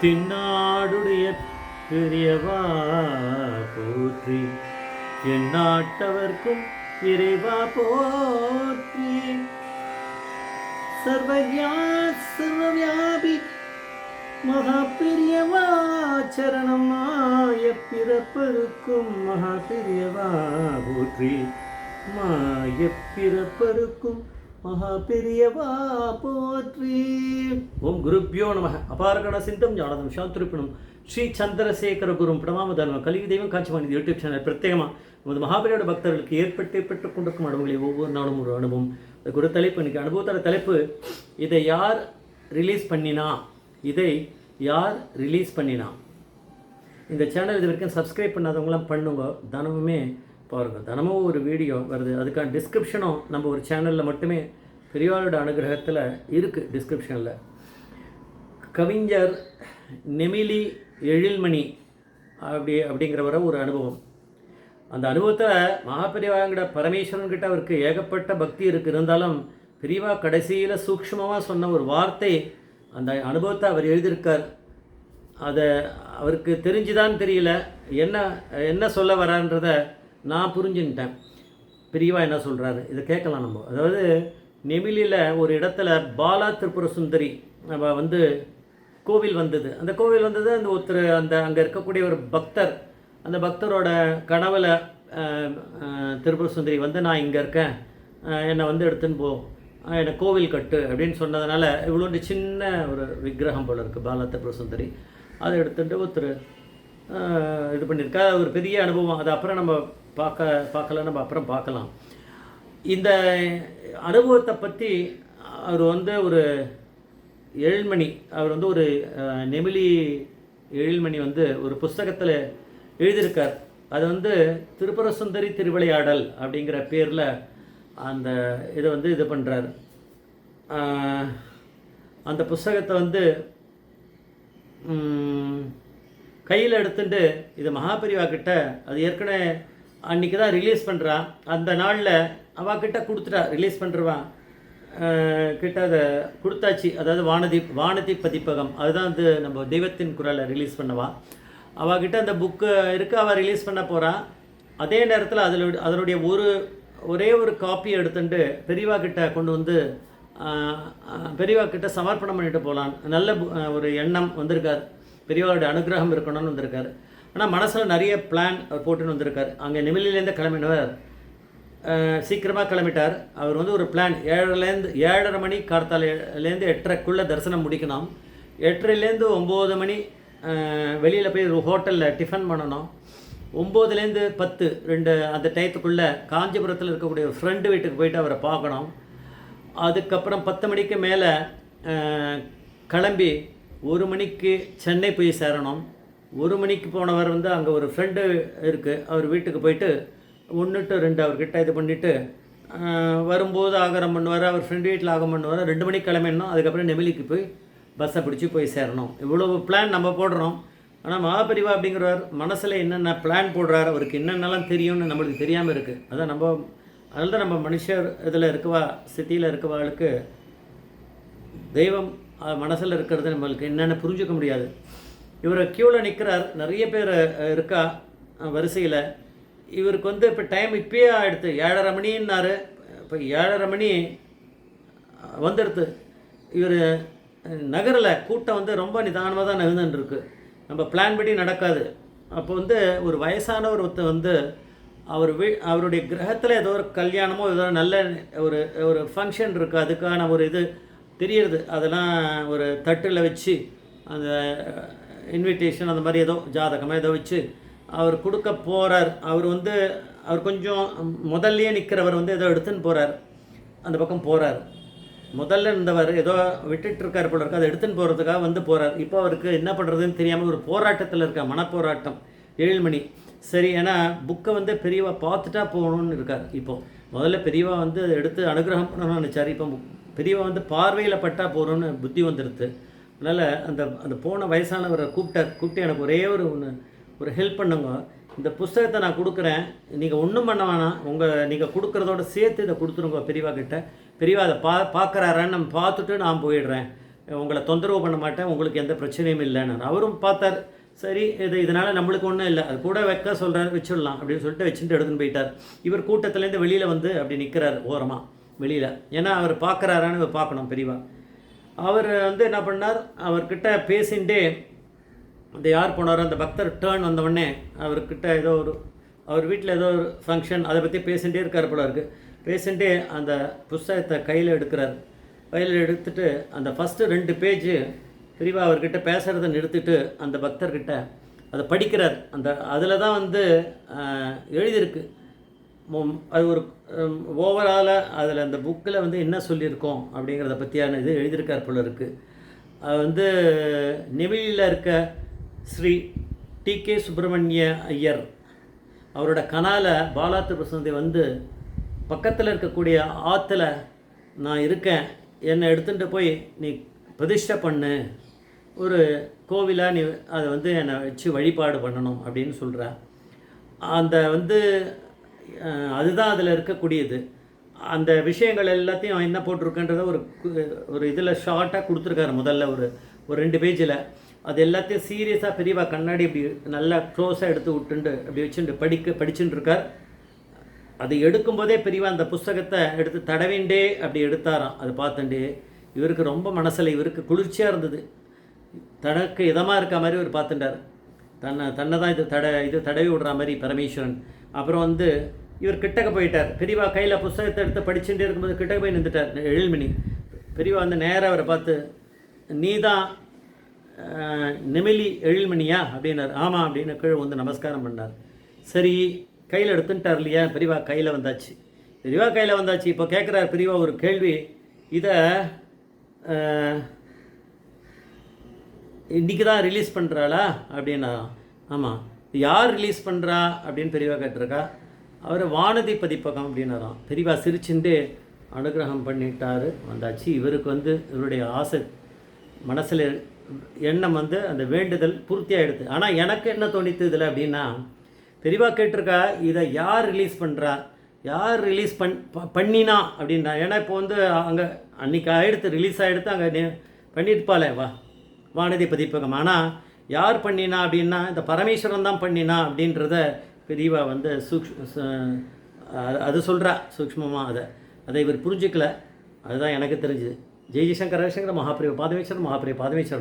தின்னாடுடைய பெரியவா போற்றி. எந்நாட்டவர்க்கும் இறைவா போற்றி. சர்வஜா சர்வவியாபி மகா பெரியவா சரணமாய பிறப்பருக்கும் மகா பெரியவா போற்றி. மாய பிறப்பருக்கும் மகா பெரியவா போற்றி. ஓம் குருப்பியோ நம. அபாரகண சிந்தம் ஜானதம் சாந்திருப்பினும் ஸ்ரீ சந்திரசேகர குரும் பிரணாம தர்ம கலிவி தெய்வம் காட்சிவாணி யூடியூப் சேனல் பிரத்யேகமாக நமது மகாபலியோட பக்தர்களுக்கு ஏற்பட்டு பெற்றுக் கொண்டிருக்கும் அனுபவங்களை ஒவ்வொரு நாளும் ஒரு அனுபவம். குரு தலைப்பு. இன்னைக்கு அனுபவத்தோட தலைப்பு இதை யார் ரிலீஸ் பண்ணினா? இதை யார் ரிலீஸ் பண்ணினா? இந்த சேனல் இது வரைக்கும் சப்ஸ்கிரைப் பண்ணாதவங்களாம் பண்ணுங்க. தினமுமே பாருங்கள் தினமும் ஒரு வீடியோ வருது. அதுக்கான டிஸ்கிரிப்ஷனும் நம்ம ஒரு சேனலில் மட்டுமே பெரியாரோட அனுகிரகத்தில் இருக்குது டிஸ்கிரிப்ஷனில் கவிஞர் நெமிலி எழில்மணி அப்படி அப்படிங்கிறவர ஒரு அனுபவம். அந்த அனுபவத்தில் மகாபெரிவாங்கிற பரமேஸ்வரன்கிட்ட அவருக்கு ஏகப்பட்ட பக்தி இருக்கு. இருந்தாலும் பெரியவா கடைசியில் சூக்ஷ்மமாக சொன்ன ஒரு வார்த்தை அந்த அனுபவத்தை அவர் எழுதியிருக்கார். அதை அவருக்கு தெரிஞ்சுதான் தெரியல. என்ன என்ன சொல்ல வரான்றதை நான் புரிஞ்சுக்கிட்டேன். பெரியவா என்ன சொல்கிறாரு இதை கேட்கலாம் நம்ம. அதாவது நெமிலியில் ஒரு இடத்துல பாலா திரிபுர சுந்தரி நம்ம வந்து கோவில் வந்தது. அந்த கோவில் வந்தது அந்த ஒருத்தர் அந்த அங்கே இருக்கக்கூடிய ஒரு பக்தர் அந்த பக்தரோட கனவில் திரிபுர சுந்தரி வந்து நான் இங்கே இருக்கேன். என்னை வந்து எடுத்துன்னு போ. என்னை கோவில் கட்டு. அப்படின்னு சொன்னதுனால இவ்வளோண்டு சின்ன ஒரு விக்கிரகம் போல் இருக்குது பாலா திரிபுர சுந்தரி அதை எடுத்துட்டு ஒருத்தர் இது பண்ணியிருக்கா. ஒரு பெரிய அனுபவம். அது அப்புறம் நம்ம பார்க்க பார்க்கலாம். நம்ம அப்புறம் பார்க்கலாம். இந்த அனுபவத்தை பற்றி அவர் வந்து ஒரு எழில்மணி அவர் வந்து ஒரு நெமிலி எழில்மணி வந்து ஒரு புஸ்தகத்தில் எழுதியிருக்கார். அது வந்து திருப்புர சுந்தரி திருவிளையாடல் அப்படிங்கிற பேரில் அந்த இதை வந்து இது பண்ணுறார் அந்த புஸ்தகத்தை வந்து கையில் எடுத்துட்டு இது மகாபெரிவா கிட்ட அது ஏற்கனவே அன்றைக்கி தான் ரிலீஸ் பண்ணுறா அந்த நாளில் அவகிட்ட கொடுத்துட்டா ரிலீஸ் பண்ணுறவா கிட்ட அதை கொடுத்தாச்சு. அதாவது வானதி வானதி பதிப்பகம். அதுதான் வந்து நம்ம தெய்வத்தின் குரலை ரிலீஸ் பண்ணவா. அவகிட்ட அந்த புக்கு இருக்குது அவள் ரிலீஸ் பண்ண போகிறான் அதே நேரத்தில் அதில் அதனுடைய ஒரு ஒரே ஒரு காப்பியை எடுத்துட்டு பெரியவா கிட்ட கொண்டு வந்து பெரியவா கிட்ட சமர்ப்பணம் பண்ணிட்டு போகலாம் நல்ல பு- ஒரு எண்ணம் வந்திருக்கார். பெரியவருடைய அனுகிரகம் இருக்கணும்னு வந்திருக்காரு. ஆனால் மனசில் நிறைய பிளான் அவர் போட்டுன்னு வந்திருக்கார். அங்கே நிமிலிலேருந்து கிளம்பினவர் சீக்கிரமாக கிளம்பிட்டார். அவர் வந்து ஒரு பிளான் ஏழரைலேருந்து ஏழரை மணி கார்த்தாலேருந்து எட்டரைக்குள்ளே தரிசனம் முடிக்கணும். எட்டரைலேருந்து ஒம்பது மணி வெளியில் போய் ஒரு ஹோட்டலில் டிஃபன் பண்ணணும். ஒம்போதுலேருந்து பத்து ரெண்டு அந்த டயத்துக்குள்ளே காஞ்சிபுரத்தில் இருக்கக்கூடிய ஒரு ஃப்ரெண்டு வீட்டுக்கு போயிட்டு அவரை பார்க்கணும். அதுக்கப்புறம் பத்து மணிக்கு மேலே கிளம்பி ஒரு மணிக்கு சென்னை போய் சேரணும். ஒரு மணிக்கு போனவர் வந்து அங்கே ஒரு ஃப்ரெண்டு இருக்குது அவர் வீட்டுக்கு போயிட்டு ஒன்று டு ரெண்டு அவர்கிட்ட இது பண்ணிவிட்டு வரும்போது ஆகரம் பண்ணுவார் அவர் ஃப்ரெண்டு வீட்டில் ஆகம் பண்ணுவார். ரெண்டு மணிக்கு கிளம்பிடணும். அதுக்கப்புறம் நெமிலிக்கு போய் பஸ்ஸை பிடிச்சி போய் சேரணும். இவ்வளோ பிளான் நம்ம போடுறோம். ஆனால் மகாபரிவா அப்படிங்கிறவர் மனசில் என்னென்ன பிளான் போடுறாரு அவருக்கு என்னென்னலாம் தெரியும்னு நம்மளுக்கு தெரியாமல் இருக்குது அதான் நம்ம அதனால தான் நம்ம மனுஷர் இதில் இருக்கவா சிட்டியில் இருக்கவாளுக்கு தெய்வம் மனசில் இருக்கிறது நம்மளுக்கு என்னென்னு புரிஞ்சுக்க முடியாது. இவர் க்யூவில் நிற்கிறார் நிறைய பேர் இருக்கா? வரிசையில். இவருக்கு வந்து இப்போ டைம் இப்பயே ஆகிடுது ஏழரை மணின்னாரு. இப்போ ஏழரை மணி வந்துடுது இவர் நகரில் கூட்டம் வந்து ரொம்ப நிதானமாக தான் நகர்ந்துட்டு நம்ம பிளான் படி நடக்காது. அப்போ வந்து ஒரு வயசானவர் ஒருத்தர் வந்து அவர் வீ அவருடைய கிரகத்தில் ஏதோ ஒரு கல்யாணமோ ஏதோ நல்ல ஒரு ஒரு ஃபங்க்ஷன் இருக்குது அதுக்கான ஒரு இது தெரியறது. அதெல்லாம் ஒரு தட்டில் வச்சு அந்த இன்விடேஷன் அந்த மாதிரி ஏதோ ஜாதகமாக ஏதோ வச்சு அவர் கொடுக்க போகிறார் அவர் வந்து அவர் கொஞ்சம் முதல்லையே நிற்கிறவர் வந்து ஏதோ எடுத்துன்னு போகிறார் அந்த பக்கம் போகிறார் முதல்ல இருந்தவர் ஏதோ விட்டுட்டுருக்கார் போல இருக்கு அதை எடுத்துன்னு போகிறதுக்காக வந்து போகிறார் இப்போ அவருக்கு என்ன பண்ணுறதுன்னு தெரியாமல் ஒரு போராட்டத்தில் இருக்க மனப்போராட்டம். ஏழ்மணி. சரி ஏன்னா புக்கை வந்து பெரியவா பார்த்துட்டா போகணும்னு இருக்கார். இப்போது முதல்ல பெரியவா வந்து அதை எடுத்து அனுகிரகம் பண்ணணும்னு நினச்சார். இப்போ பெரியவன் வந்து பார்வையில் பட்டா போகிறோன்னு புத்தி வந்துடுது அதனால் அந்த அந்த போன வயசானவரை கூப்பிட்டார் கூப்பிட்டு எனக்கு ஒரே ஒரு ஒன்று ஒரு ஹெல்ப் பண்ணுங்க. இந்த புஸ்தகத்தை நான் கொடுக்குறேன். நீங்கள் ஒன்றும் பண்ண வேணாம். உங்கள் நீங்கள் கொடுக்குறதோட சேர்த்து இதை கொடுத்துருங்க பெரியவா கிட்ட. பெரியவா அதை பா பார்க்குறாரான்னு நம்ம பார்த்துட்டு நான் போயிடுறேன். உங்களை தொந்தரவு பண்ண மாட்டேன். உங்களுக்கு எந்த பிரச்சனையும் இல்லைன்னு. அவரும் பார்த்தார். சரி இது இதனால் நம்மளுக்கு ஒன்றும் இல்லை. அது கூட வைக்க சொல்கிறார் வச்சிடலாம் அப்படின்னு சொல்லிட்டு வச்சுட்டு எடுத்துன்னு போயிட்டார். இவர் கூட்டத்துலேருந்து வெளியில் வந்து அப்படி நிற்கிறார் ஓரமாக வெளியில். ஏன்னா அவர் பார்க்குறாரான்னு பார்க்கணும் பெரியவா. அவர் வந்து என்ன பண்ணார்? அவர்கிட்ட பேசிகிட்டே அந்த யார் போனாரோ அந்த பக்தர் டேர்ன் வந்தவுடனே அவர்கிட்ட ஏதோ ஒரு அவர் வீட்டில் ஏதோ ஒரு ஃபங்க்ஷன் அதை பற்றி பேசிகிட்டே இருக்கார் போல இருக்குது பேசிகிட்டே அந்த புஸ்தகத்தை கையில் எடுக்கிறார். கையில் எடுத்துட்டு அந்த ஃபஸ்ட்டு ரெண்டு பேஜு பிரிவா அவர்கிட்ட பேசுகிறத நிறுத்திட்டு அந்த பக்தர்கிட்ட அதை படிக்கிறார். அந்த அதில் தான் வந்து எழுதியிருக்கு. அது ஒரு ஓவராலாக அதில் அந்த புக்கில் வந்து என்ன சொல்லியிருக்கோம் அப்படிங்கிறத பற்றியான இது எழுதியிருக்கார் போல இருக்குது அது வந்து நெவிலியில் இருக்க ஸ்ரீ டி கே சுப்பிரமணிய ஐயர் அவரோட கனால பாலாத்து பிரசந்தி வந்து பக்கத்தில் இருக்கக்கூடிய ஆற்றுல நான் இருக்கேன். என்னை எடுத்துகிட்டு போய் நீ பிரதிஷ்டை பண்ணு. ஒரு கோவிலாக நீ அதை வந்து என்னை வச்சு வழிபாடு பண்ணணும் அப்படின்னு சொல்கிறேன் அந்த வந்து அதுதான் அதில் இருக்கக்கூடியது. அந்த விஷயங்கள் எல்லாத்தையும் அவன் என்ன போட்டிருக்குன்றத ஒரு ஒரு இதில் ஷார்ட்டாக கொடுத்துருக்காரு முதல்ல ஒரு ஒரு ரெண்டு பேஜில் அது எல்லாத்தையும் சீரியஸாக பெரியவா கண்ணாடி இப்படி நல்லா க்ளோஸாக எடுத்து விட்டுண்டு அப்படி வச்சுட்டு படிக்க படிச்சுட்டு இருக்கார். அது எடுக்கும்போதே பெரியவா அந்த புஸ்தகத்தை எடுத்து தடவிண்டே அப்படி எடுத்தாராம். அது பார்த்துண்டே இவருக்கு ரொம்ப மனசில் இவருக்கு குளிர்ச்சியாக இருந்தது. தனக்கு இதமாக இருக்க மாதிரி இவர் பார்த்துட்டார் தன்னை தன்னை தான் இது தட இது தடவி விடுற மாதிரி பரமேஸ்வரன். அப்புறம் வந்து இவர் கிட்டக்க போயிட்டார். பெரியவா கையில் புஸ்தகத்தை எடுத்து படிச்சுட்டே இருக்கும்போது கிட்டக்க போய் நின்றுட்டார். எழில்மணி பெரியவா வந்து நேராக அவரை பார்த்து நீ தான் நெமிலி எழில்மணியா அப்படின்னார். ஆமாம் அப்படின்னு கீழே வந்து நமஸ்காரம் பண்ணார். சரி கையில் எடுத்துட்டார் இல்லையா? பெரியவா கையில் வந்தாச்சு. பெரியவா கையில் வந்தாச்சு. இப்போ கேட்குறார் பெரியவா ஒரு கேள்வி. இதை இன்றைக்கி தான் ரிலீஸ் பண்ணுறாளா அப்படின்னா ஆமாம் யார் ரிலீஸ் பண்ணுறா அப்படின்னு பெரியவா கேட்டிருக்கா? அவர் வானதி பதிப்பகம் அப்படின்னாராம் பெரியவா சிரிச்சுண்டு அனுகிரகம் பண்ணிட்டாரு. வந்தாச்சு. இவருக்கு வந்து இவருடைய ஆசை மனசில் எண்ணம் வந்து அந்த வேண்டுதல் பூர்த்தியாகிடுது ஆனால் எனக்கு என்ன தோணித்து இதில் அப்படின்னா பெரியவா கேட்டிருக்கா இதை யார் ரிலீஸ் பண்ணுறா யார் ரிலீஸ் பண் ப- பண்ணினா அப்படின்னா ஏன்னா இப்போ வந்து அங்கே அன்றைக்கி ஆகிடுத்து ரிலீஸ் ஆகிடுத்து அங்கே பண்ணியிருப்பாளே. வா வானதி பதிப்பகம். ஆனால் யார் பண்ணினா அப்படின்னா இந்த பரமேஸ்வரன் தான் பண்ணினா அப்படின்றத பெரியவா வந்து சூக் ச- அது- அது சொல்கிறா சூக்ஷ்மமாக அதை. அதை இவர் புரிஞ்சுக்கல. அதுதான் எனக்கு தெரிஞ்சுது. ஜெய் ஜெய்சங்கர் ரவிசங்கர் மகாபிரிவ பாதமேஸ்வரன் மகாபிரிவ பாதமேஸ்வரன்.